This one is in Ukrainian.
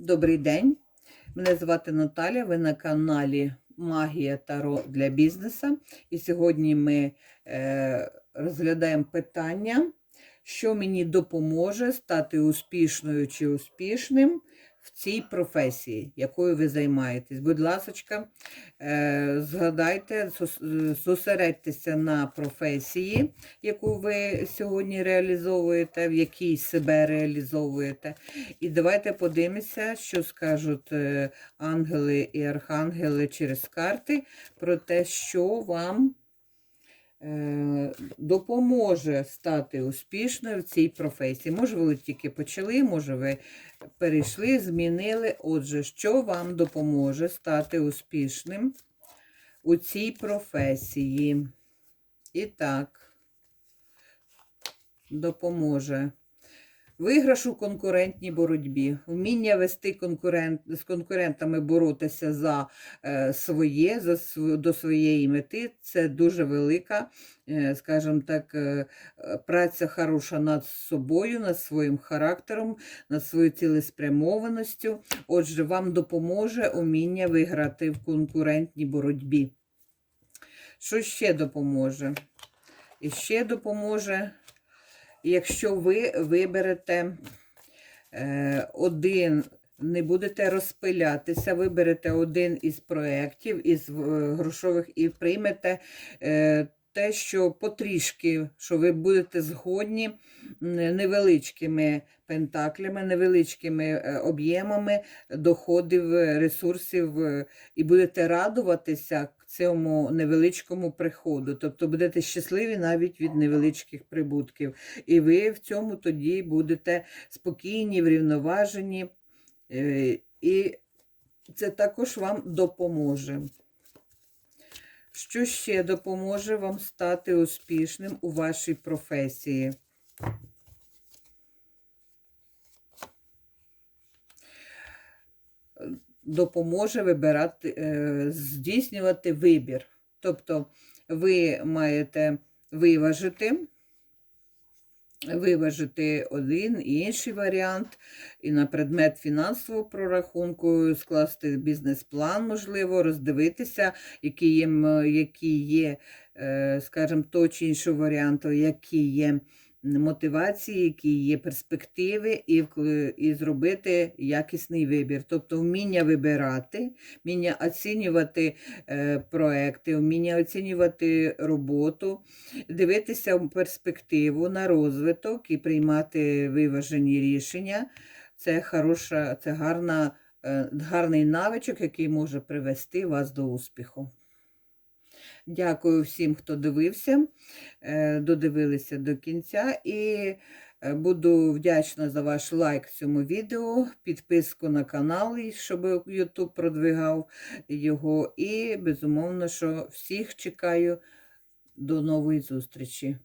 Добрий день. Мене звати Наталя. Ви на каналі Магія Таро для бізнесу. І сьогодні ми е, розглядаємо питання, що мені допоможе стати успішною чи успішним в цій професії, якою ви займаєтесь. Будь ласка, е, згадайте, зос- зосередьтеся на професії, яку ви сьогодні реалізовуєте, в якій себе реалізовуєте. І давайте подивимося, що скажуть е, ангели і архангели через карти про те, що вам допоможе стати успішною в цій професії. Може, ви тільки почали, може, ви перейшли, змінили. Отже, що вам допоможе стати успішним у цій професії? І так, допоможе. Виграш у конкурентній боротьбі, вміння вести конкурент, з конкурентами боротися за е, своє, за, до своєї мети це дуже велика, е, скажімо так, е, праця хороша над собою, над своїм характером, над своєю цілеспрямованістю. Отже, вам допоможе уміння виграти в конкурентній боротьбі. Що ще допоможе? І ще допоможе якщо ви виберете е, один, не будете розпилятися, виберете один із проєктів, із е, грошових і приймете е, те, що потрішки, що ви будете згодні невеличкими пентаклями, невеличкими е, об'ємами доходів, е, ресурсів, е, і будете радуватися цьому невеличкому приходу. Тобто будете щасливі навіть від невеличких прибутків. І ви в цьому тоді будете спокійні, врівноважені, і це також вам допоможе. Що ще допоможе вам стати успішним у вашій професії? Допоможе вибирати, е, здійснювати вибір. Тобто ви маєте виважити, виважити один і інший варіант, і на предмет фінансового прорахунку скласти бізнес-план, можливо, роздивитися, які є, які є е, скажімо, то чи іншого варіанту, які є мотивації, які є перспективи, і, і зробити якісний вибір. Тобто вміння вибирати, вміння оцінювати е, проекти, вміння оцінювати роботу, дивитися в перспективу на розвиток і приймати виважені рішення. Це хороша, це гарна, е, гарний навичок, який може привести вас до успіху. Дякую всім, хто дивився, е, додивилися до кінця. І е, буду вдячна за ваш лайк цьому відео, підписку на канал, щоб YouTube продвигав його. І, безумовно, що всіх чекаю до нової зустрічі.